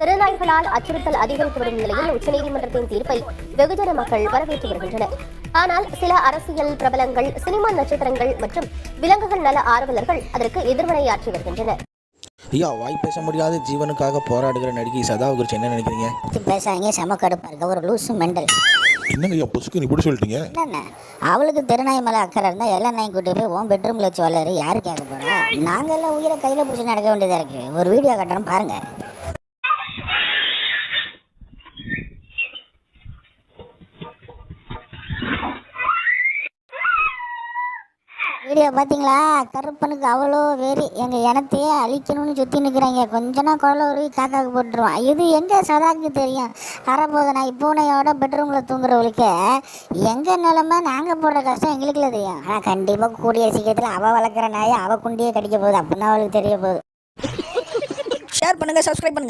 திருநாய்களால் அச்சுறுத்தல் அதிகரித்து வரும் நிலையில் உச்சநீதிமன்றத்தின் தீர்ப்பை வெகுஜன மக்கள் வரவேற்று வருகின்றனர். ஆனால் சில அரசியல் பிரபலங்கள் சினிமா நட்சத்திரங்கள் மற்றும் விலங்குகள் நல ஆர்வலர்கள் அதற்கு எதிர்வினையாற்றி வருகின்றனர். ஐயா வாய் பேச முடியாத. ஜீவனுக்காக போராடுகிற நடிகை சதா குறித்து என்ன நினைக்கிறீங்க? பேசாதீங்க செம கடுப்பாக இருக்க ஒரு லூசு மெண்டல். என்னங்க ஐயா பொசுக்கு இப்படி சொல்லிட்டீங்க? அவளுக்கு திருநாய் மேலே அக்கறை இருந்தால் எல்லா நாயும் கூட்டி போய் உன் பெட்ரூமில் வச்சு வளரு. யாரு கேட்க போகிறா நாங்கள் எல்லாம் உயிரை கையில் பிடிச்சி நடக்க வேண்டியதாக இருக்குது ஒரு வீடியோ கட்டுறோம் பாருங்கள் வீடியோ பார்த்தீங்களா கருப்பனுக்கு அவ்வளோ வெறி. எங்கள் இனத்தையே அழிக்கணும்னு சுற்றி நிற்கிறாங்க கொஞ்சம்னா குழல உருவி காக்காவுக்கு போட்டுருவான். இது எங்கே சதாக்கு தெரியும்? வரப்போது நான் பூனையோட பெட்ரூமில் தூங்குறவளுக்கு. எங்கள் நிலமை? நாங்கள் போடுற கஷ்டம் எங்களுக்குல தெரியும். ஆனால் கண்டிப்பாக கூடிய சீக்கிரத்தில் அவள் வளர்க்குற நாயை அவள் குண்டியே கடிக்க போகுது. அப்படின்னா அவளுக்கு தெரிய போகுது. ஷேர் பண்ணுங்கள் சப்ஸ்கிரைப் பண்ணுங்கள்